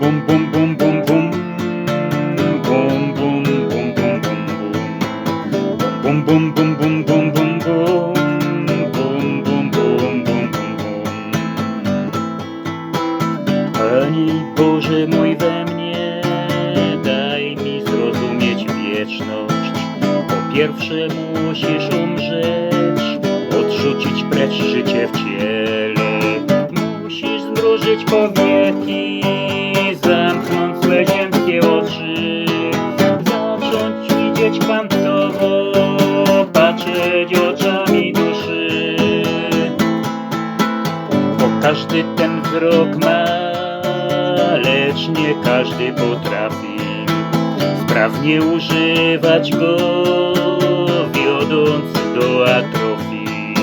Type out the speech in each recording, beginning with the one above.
bum bum bum bum bum bum bum bum bum bum bum bum bum bum bum bum bum Pani Boże mój we mnie daj mi zrozumieć wieczność Po pierwsze musisz umrzeć odrzucić precz życie w ciele Musisz zmrużyć powieki oczami duszy. Bo każdy ten wzrok ma, lecz nie każdy potrafi sprawnie używać go, wiodąc do atrofii.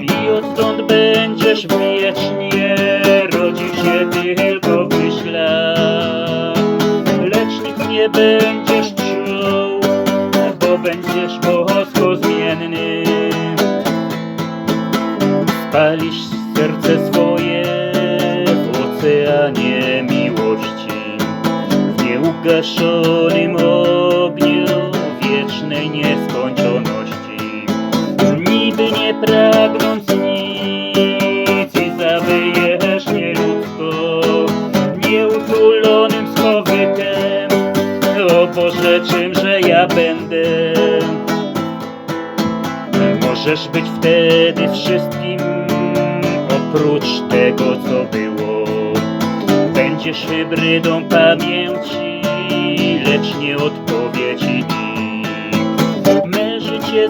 I odtąd będziesz wiecznie rodził się tylko myślach, lecz nic nie będziesz czuł, bo będziesz bosko zmienny. Spalisz serce swoje w oceanie miłości, w nieugaszonym ogniu wiecznej nieskończoności. Niby nie pragnąc nic i zawyjesz nieludzko, nieutulonym schowykiem. O Boże, czymże ja będę? Możesz być wtedy wszystkim oprócz tego, co było. Będziesz hybrydą pamięci, lecz nie odpowiedzi nikt. Me życie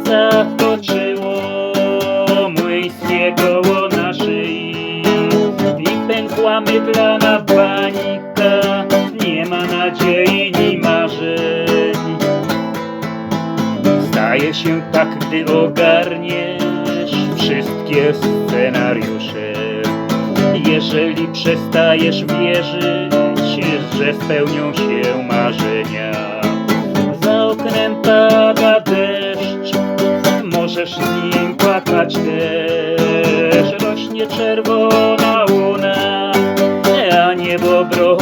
Staje się tak, gdy ogarniesz wszystkie scenariusze. Jeżeli przestajesz wierzyć, że spełnią się marzenia. Za oknem pada deszcz, możesz z nim płakać też. Rośnie czerwona łuna, a niebo brązowieje.